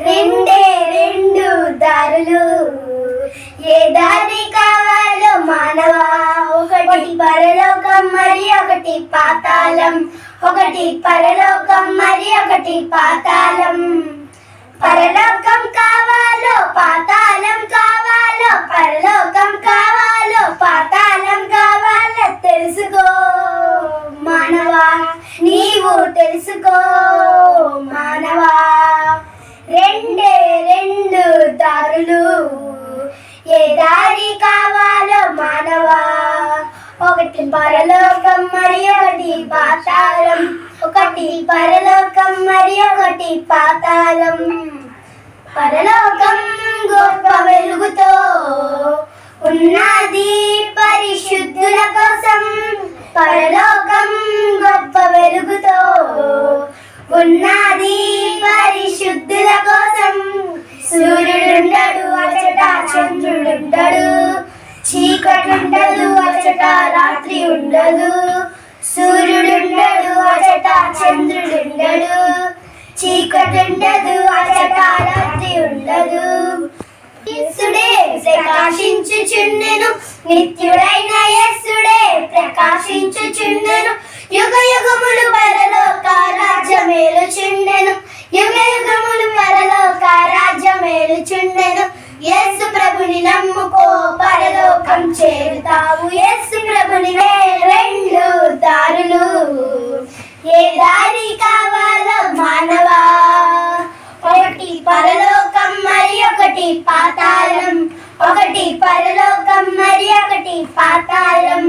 రెండే రెండు దారులు. ఏ దారి కావాలో మానవా? ఒకటి పరలోకం మరి ఒకటి పాతాళం. ఒకటి పరలోకం మరి ఒకటి పాతాళం. పరలోకం కావాలో పాతాళం కావాలో పరలోకం కావాలో పాతాళం కావాలో తెలుసుకో మానవా? నీవు తెలుసుకో. పరలోకం మరి ఒకటి పాతాళం. ఒకటి పరలోకం మరి ఒకటి పాతాళం. పరలోకం గొప్ప వెలుగుతో ఉన్నది పరిశుద్ధుల కోసం. పరలోకం గొప్ప వెలుగుతో ఉన్నది పరిశుద్ధుల కోసం. సూర్యుడుండడు అచట చంద్రుడుండడు చీకటుండదు ఉండదు సూర్యుడుండడు అచట చంద్రుడుండడు. చీకటుండదు అచట రాత్రి ఉండదు యేసుడే ప్రకాశించుచుండెను. నిత్యుడైన యేసుడే ప్రకాశించుచుండెను. యుగ యుగములు పరలోక రాజ్యమేలుచుండెను. యుగ యుగములు పరలోక రాజ్యమేలుచుండెను. యేసు ప్రభుని నమ్ముకో పరలోకం చేరుతావు. యేసు ప్రభుని പരലോകം മരിയാകട്ടെ പാത്താലം